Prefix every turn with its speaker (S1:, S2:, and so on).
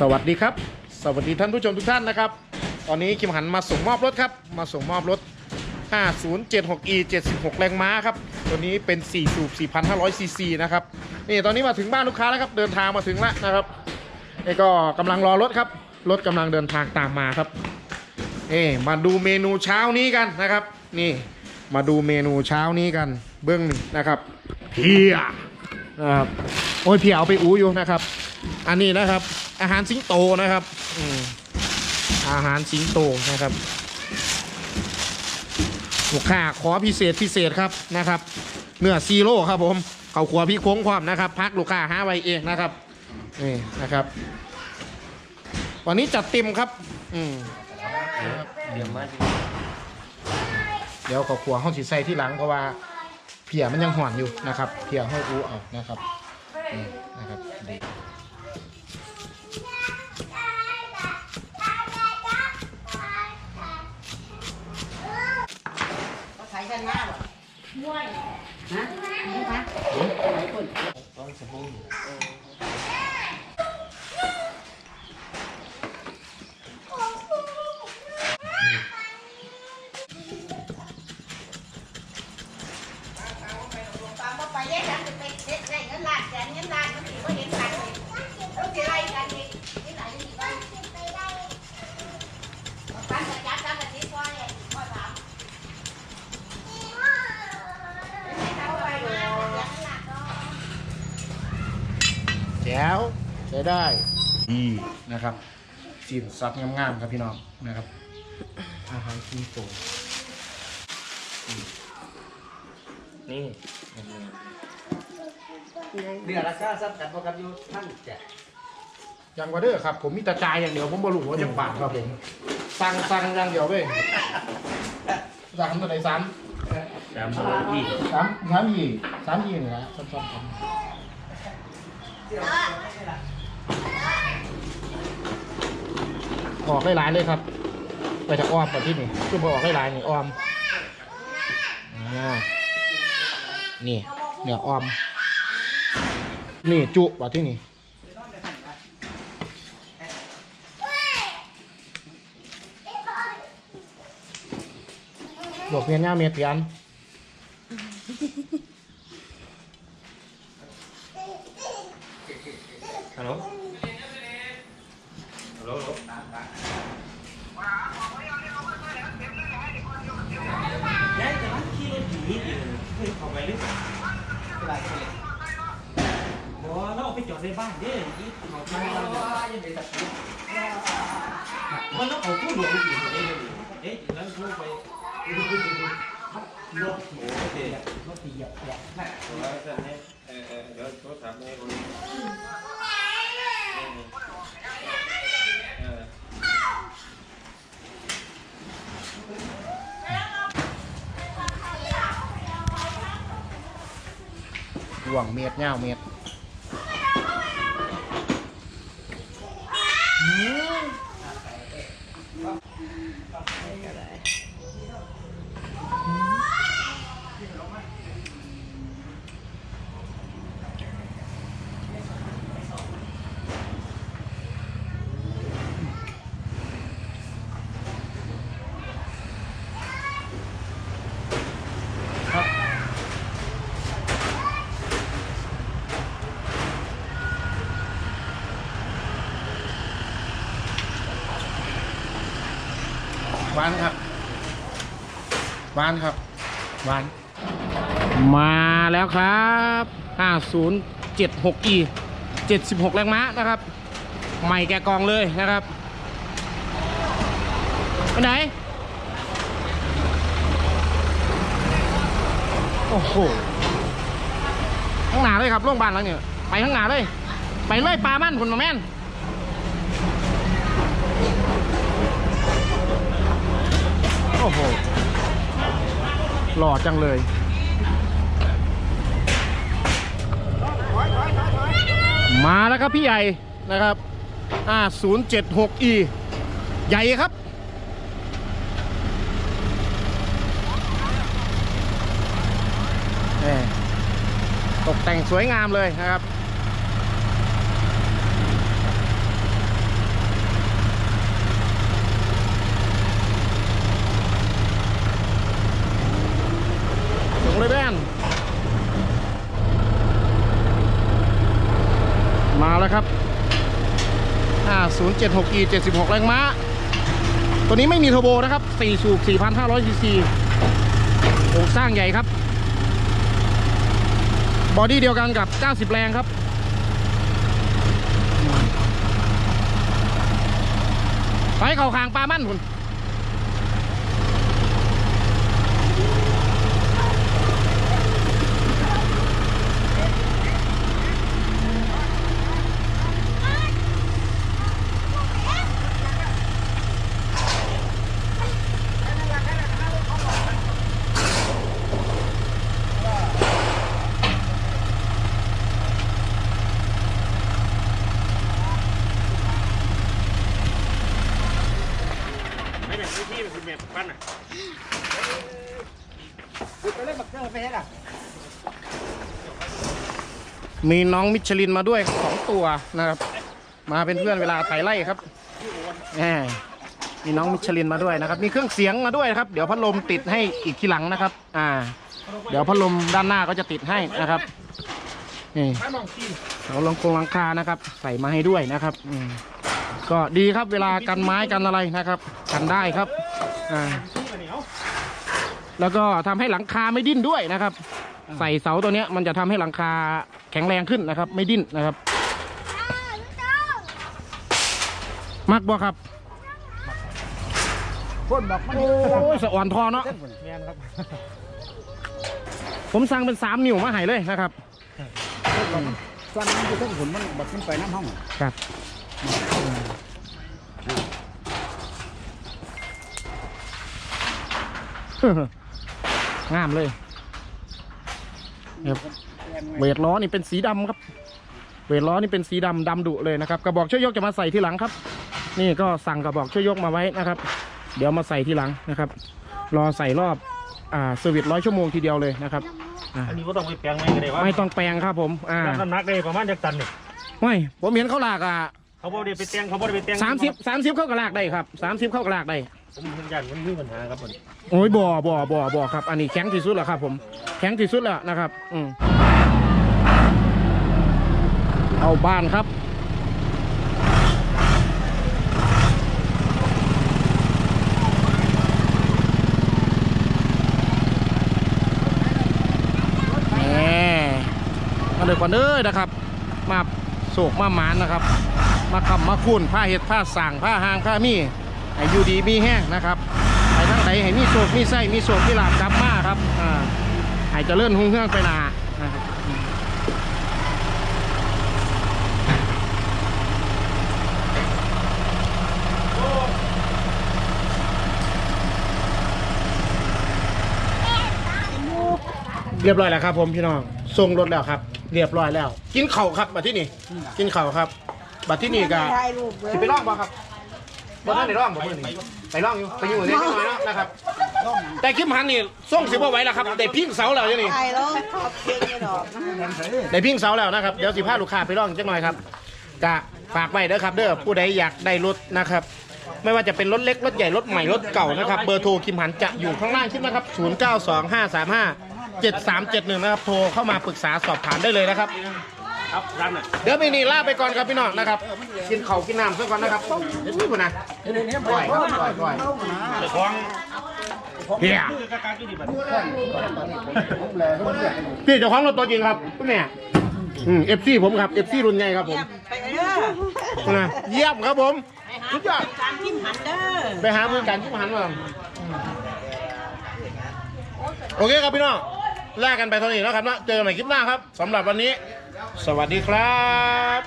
S1: สวัสดีครับ สวัสดีท่านผู้ชมทุกท่านนะครับ ตอนนี้คิมหันมาส่งมอบรถครับ มาส่งมอบรถ 5076e 76 แรงม้าครับ ตัวนี้เป็น 4 สูบ 4,500 ซีซีนะครับ นี่ตอนนี้มาถึงบ้านลูกค้าแล้วครับ เดินทางมาถึงแล้วนะครับ นี่ก็กำลังรอรถครับ รถกำลังเดินทางตามมาครับนี่มาดูเมนูเช้านี้กันนะครับ นี่ มาดูเมนูเช้านี้กัน เบื้องหนึ่งนะครับเพียนะครับ โอ้ยเพียเอาไปอู้อยู่นะครับ อันนี้นะครับ อาหารสิงโตนะครับอืมอาหารสิงโตนะครับลูกค้าขอพิเศษพิเศษครับนะครับเนื้อซีโร่ครับผมเขาขัวพี่โค้งความนะครับ พักลูกค้าห้าไวเองนะครับนี่นะครับ วันนี้จัดเต็มครับ อืม
S2: เดี๋ยวมา
S1: เดี๋ยวขอขัวห้องสีใส่ที่หลังเพราะว่าเพียมันยังห่อนอยู่นะครับเพียห้องอูเอานะครับนี่นะครับดี
S3: เขาใช้กันหน้าบ่ ม่วยฮะนี่คะไหนคน
S2: ต้องสบู่
S3: ตามมาไปแยกกันจะไปเด็กได้เงินล้านแสนเงินล้านมันถือว่าเห็นกันเลยแล้วจะไล่กันอีกที่ไหนจะมีบ้างการจัดการการแบบนี้พ่อเนี่ยพ่อถามไม่ทำไปมาเดี๋ยวนั้นล่ะก็
S1: แจ๋วใช้ได้ดีนะครับสีนสัตว์งามๆครับพี่น้องนะครับ อาหารกินโต
S2: นี่เดือนละเก้าซับกันพอกันอยู่ท่านแจก
S1: ยังว่าเด้อครับ ผมมีแตะจายอย่างเดียวผมบรู้ว่าจะบาทครับผมสั่งสั่งอย่างเดียวเว้ยสั่งตัวไหนสาม
S2: สามร้อยยี่
S1: สามสามยี่สามยี่นี่นะซ้ำๆกัน ออกได้หลายเลยครับ ไปจากอ้อมก่อนที่นี่คือพอออกได้หลายนี่อ้อมนี่เนื้ออ้อม นี่จุว่าที่นี่ดอกเมียนย่าเมียเตียน
S2: ฮัลโหลฮัลโหลยายจะมาขี่รถหนีดิเฮ้ยเข้าไปหรือเปล่าบ่เราเอา ไปจอดในบ้านเด้ยี่เขาจะมายังไปตัดมันแล้วเอาผู้หลวงอยู่เด้เอ๊ะแล้วผู้ไปรถหมูเด้รถตีเหยียบแหละเออเออเดี๋ยวโทรศัพท์ให้คนเออ
S1: หว่างเมียดย่าวเมียด ก็ได้ หวานครับหวานครับหวาน มาแล้วครับ 5076e 76 แรงม้านะครับ ใหม่แกกองเลยนะครับไปไหน โอ้โหข้างหน้าเลยครับโรงพยาบาลหลังเนี่ย ไปข้างหน้าเลย ไปเลยปลามันคุณมาแม่น โอ้โห หล่อจังเลยมาแล้วครับพี่ใหญ่นะครับ 076E ใหญ่ครับ ตกแต่งสวยงามเลยนะครับ มาแล้วครับ 7.6E 76 แรงม้า ตัวนี้ไม่มีเทอร์โบนะครับ 4 สูบ 4,500 ซีซีโครงสร้างใหญ่ครับ บอดี้เดียวกันกับ 90 แรงครับ ไปเข่าคางปลามั่นคุณ
S2: ป็นแบบปั้นอะ
S1: มีน้องมิชลินมาด้วยสองตัวนะครับ มาเป็นเพื่อนเวลาไถไล่ครับแหมมีน้องมิชลินมาด้วยนะครับ มีเครื่องเสียงมาด้วยนะครับ เดี๋ยวพัดลมติดให้อีกทีหลังนะครับ อ่า เดี๋ยวพัดลมด้านหน้าก็จะติดให้นะครับนี่เราลงโครงหลังคานะครับ ใส่มาให้ด้วยนะครับ อืม ก็ดีครับเวลากันไม้กันอะไรนะครับ กันได้ครับอ่าแล้วก็ทำให้หลังคาไม่ดิ้นด้วยนะครับ ใส่เสาตัวเนี้ยมันจะทำให้หลังคาแข็งแรงขึ้นนะครับ ไม่ดิ้นนะครับมักบ่ครับ
S4: คนบอกมัน
S1: โอ้ยสะอ่อนทอเนาะ
S2: แม่นครับ
S1: ผมสั่งเป็นสามนิ้วมาให้เลยนะครับ
S4: ฟันมันอยู่ทั้งผลมันบักขึ้นไปน้ำห้อง
S1: ครับ งามเลยครับเวทล้อนี่เป็นสีดำครับ เวทล้อนี่เป็นสีดำดำดุเลยนะครับกระบอกช่วยยกจะมาใส่ทีหลังครับ นี่ก็สั่งกระบอกช่วยยกมาไว้นะครับ เดี๋ยวมาใส่ทีหลังนะครับ รอใส่รอบอ่าสวิตร้อยชั่วโมงทีเดียวเลยนะครับอ่า
S2: อันนี้ก็ต้องไปแปลงไหมก็ได้ว่า
S1: ไม่ต้องแปลงครับผมอ่า
S2: น้ำหนักได้ประมาณจากตันเนี่ย
S1: ไม่ผมเห็นเขาลากอะ
S2: เขาบอกได้ไปแตงเขาบอกได้ไปแตง
S1: สามสิบสามสิบเข้ากระลากได้ครับสามสิบเข้ากระลากได้
S2: ผมยืนยันมันมีปัญหาครับผม
S1: โอ้ยบ่อบ่อบ่อบ่อครับ อันนี้แข็งที่สุดแล้วครับ ผม แข็งที่สุดแล้วนะครับ อืมเอาบ้านครับ แหมมาเลยก่อนเด้อนะครับ มาโศกมาหมานนะครับ มาคำมาคุ้นผ้าเห็ดผ้าสั่งผ้าหางผ้ามี ให้อยู่ดีมีแห้งนะครับไปทั้งไหนให้มีโศกมีไส้มีโศกมีหลาบกลับมาครับอ่าให้เจริญหุ่งเฮืองไปหนานะครับเรียบร้อยแล้วครับ ผมพี่น้องส่งรถแล้วครับ เรียบร้อยแล้ว กินเข่าวครับบัดที่นี่กินเข่าวครับ บัดที่นี่ก็
S3: ถ่ายรูปเลย
S1: สิไปร่องบ่ครับ บ่ท่านได้ร่องบ่เพิ่นนี่ไปร่องอยู่ไปอยู่ในนิดหน่อยเนาะนะครับ แต่คิมหันนี่ส่งสิบ่ไหวแล้วครับได้พิงเสาแล้วเดี๋ยวนี้
S3: ถ่ายแล้วขอบเพียงไม่ดอกนะ
S1: ได้พิงเสาแล้วนะครับ เดี๋ยวสิพาลูกค้าไปร่องจักหน่อยครับกะฝากไว้เด้อครับเด้อผู้ใดอยากได้รถนะครับ ไม่ว่าจะเป็นรถเล็ก รถใหญ่ รถใหม่ รถเก่านะครับเบอร์โทรคิมหันจะอยู่ข้างล่างคลิปนะครับ 092535 7371 นะครับ โทรเข้ามาปรึกษาสอบถามได้เลยนะครับ
S2: ครับร้านอะ
S1: เดี๋ยวมีนี่ลาไปก่อนครับพี่น้องนะครับ กินข้าวกินน้ำซะก่อนนะครับเดี๋ยวนี่พุ่นนะปล่อยครับปล่อยปล่อย
S2: เดี๋ยวของ
S1: เฮีย
S2: มือกากากี่ดีบัด
S1: พี่เจ้าของรถตัวจริงครับพี่แม่อืมเอฟซีผมครับเอฟซีรุ่นใหญ่ครับผม
S3: ไปเด้อ
S1: นะเยี่ยมครับผมสุดยอด
S3: การทิมหันเด้อ
S1: ไปหามือการที่มาหันมาโอเคครับพี่น้องลากันไปเท่านี้แล้วครับนะเจอกันใหม่คลิปหน้าครับสำหรับวันนี้ สวัสดีครับ